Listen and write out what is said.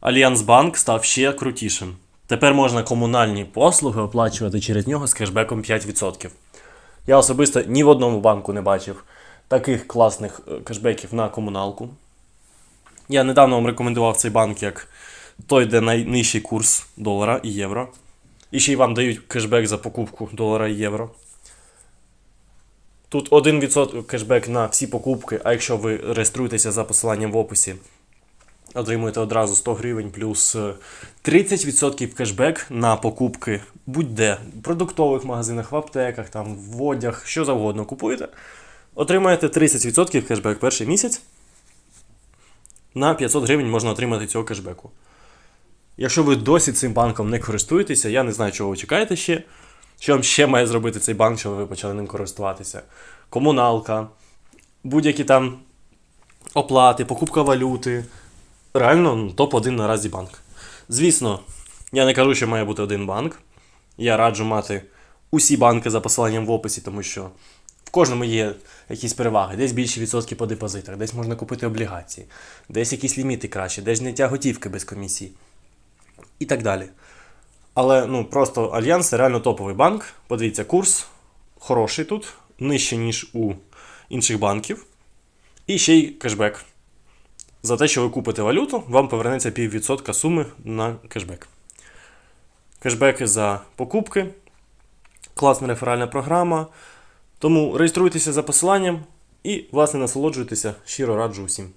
Альянсбанк став ще крутішим. Тепер можна комунальні послуги оплачувати через нього з кешбеком 5%. Я особисто ні в одному банку не бачив таких класних е, кешбеків на комуналку. Я недавно вам рекомендував цей банк як той, де найнижчий курс долара і євро. І ще й вам дають кешбек за покупку долара і євро. Тут 1% кешбек на всі покупки, а якщо ви реєструєтеся за посиланням в описі, отримуєте одразу 100 гривень плюс е, 30% кешбек на покупки будь-де в продуктових магазинах, в аптеках, там, в одяг, що завгодно купуєте. Отримаєте 30% кешбек перший місяць. На 500 гривень можна отримати цього кешбеку. Якщо ви досі цим банком не користуєтеся, я не знаю, чого ви чекаєте ще. Що вам ще має зробити цей банк, щоб ви почали ним користуватися? Комуналка, будь-які там оплати, покупка валюти. Реально, ну, топ-1 наразі банк. Звісно, я не кажу, що має бути один банк. Я раджу мати усі банки за посиланням в описі, тому що в кожному є якісь переваги. Десь більші відсотки по депозитах, десь можна купити облігації, десь якісь ліміти кращі, десь зняття готівки без комісії і так далі. Але ну, просто Альянс це реально топовий банк. Подивіться, курс хороший тут, нижче, ніж у інших банків. І ще й кешбек. За те, що ви купите валюту, вам повернеться піввідсотка суми на кешбек. Кешбеки за покупки. Класна реферальна програма. Тому реєструйтеся за посиланням і, власне, насолоджуйтеся. Щиро раджу усім.